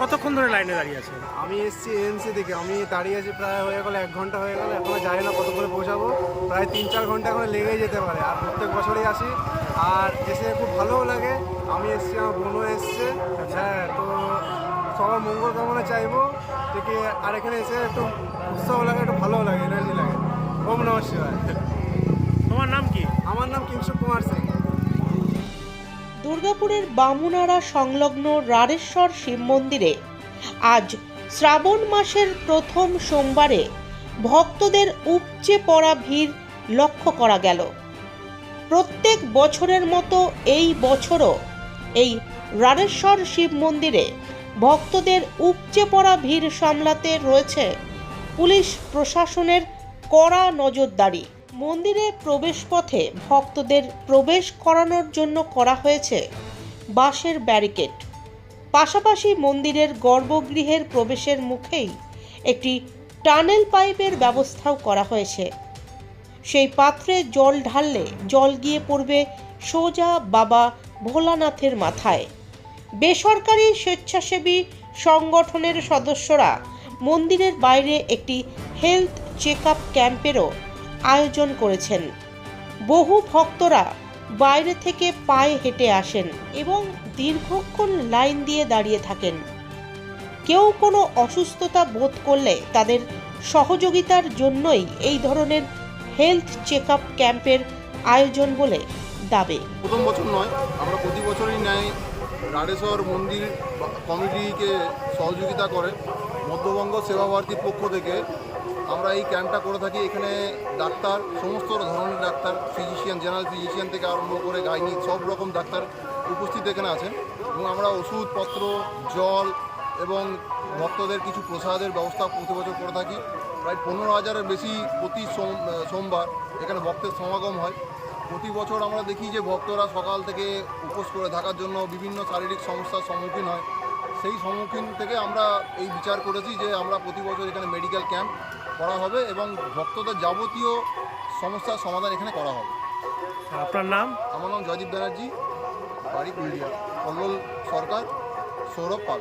কতক্ষণ ধরে লাইনে দাঁড়িয়ে আছে আমি এসেছি এএমসি থেকে আমি দাঁড়িয়ে আছি প্রায় হয়ে গেল এক ঘণ্টা হয়ে গেল। এখনও জানি না কত করে পৌঁছাবো। প্রায় তিন চার ঘণ্টা এখন লেগেই যেতে পারে। আর প্রত্যেক বছরই আসি। আর এসে খুব ভালোও লাগে। আমি এসেছি আমার বোনও এসছে। হ্যাঁ তো সবার মঙ্গল কামনা চাইব। যে কি আর এখানে এসে একটু উৎসাহ লাগে একটু ভালোও লাগে এনার্জি লাগে। ওম নমঃ শিবায়। তোমার নাম কি? আমার নাম কিংশু কুমার সিং। দুর্গাপুরের বামুনারা সংলগ্ন রাড়েশ্বর শিব মন্দিরে আজ শ্রাবণ মাসের প্রথম সোমবারে ভক্তদের উপচে পড়া ভিড় লক্ষ্য করা গেল। প্রত্যেক বছরের মতো এই বছরও এই রাড়েশ্বর শিব মন্দিরে ভক্তদের উপচে পড়া ভিড় সামলাতে রয়েছে পুলিশ প্রশাসনের কড়া নজরদারি। মন্দিরে প্রবেশপথে ভক্তদের প্রবেশ করানোর জন্য করা হয়েছে বাঁশের ব্যারিকেড। পাশাপাশি মন্দিরের গর্ভগৃহের প্রবেশের মুখেই একটি টানেল পাইপের ব্যবস্থাও করা হয়েছে। সেই পাত্রে জল ঢাললে জল গিয়ে পড়বে সোজা বাবা ভোলানাথের মাথায়। বেসরকারি স্বেচ্ছাসেবী সংগঠনের সদস্যরা মন্দিরের বাইরে একটি হেলথ চেক আপ ক্যাম্পেরও আয়োজন করেছেন। বহু ভক্তরা বাইরে থেকে পায়ে হেঁটে আসেন এবং দীর্ঘক্ষণ লাইন দিয়ে দাঁড়িয়ে থাকেন। কেউ কোনো অসুস্থতা বোধ করলে তাদের সহযোগিতার জন্যই এই ধরনের হেলথ চেক আপ ক্যাম্পের আয়োজন বলে দাবি। প্রথম বছর নয়, আমরা প্রতি বছরই ন্যায় রাড়েশ্বর মন্দির কমিটিকে সহযোগিতা করে মধ্যবঙ্গ সেবা ভারতীর পক্ষ থেকে আমরা এই ক্যাম্পটা করে থাকি। এখানে ডাক্তার, সমস্ত ধরনের ডাক্তার ফিজিশিয়ান জেনারেল ফিজিশিয়ান থেকে আরম্ভ করে গাইনি সব রকম ডাক্তার উপস্থিত এখানে আছেন এবং আমরা ওষুধপত্র, জল এবং ভক্তদের কিছু প্রসাদের ব্যবস্থা প্রতি বছর করে থাকি। প্রায় পনেরো হাজারের বেশি প্রতি সোম- সোমবার এখানে ভক্তের সমাগম হয়। প্রতি বছর আমরা দেখি যে ভক্তরা সকাল থেকে উপোস করে থাকার জন্য বিভিন্ন শারীরিক সমস্যার সম্মুখীন হয়। সেই সম্মুখীন থেকে আমরা এই বিচার করেছি যে আমরা প্রতি বছর এখানে মেডিকেল ক্যাম্প করা হবে এবং ভক্তদের যাবতীয় সমস্যার সমাধান এখানে করা হবে। আপনার নাম? আমার নাম জয়দীপ ব্যানার্জি বাড়ি পুরুলিয়া কল্লোল সরকার সৌরভ পাল।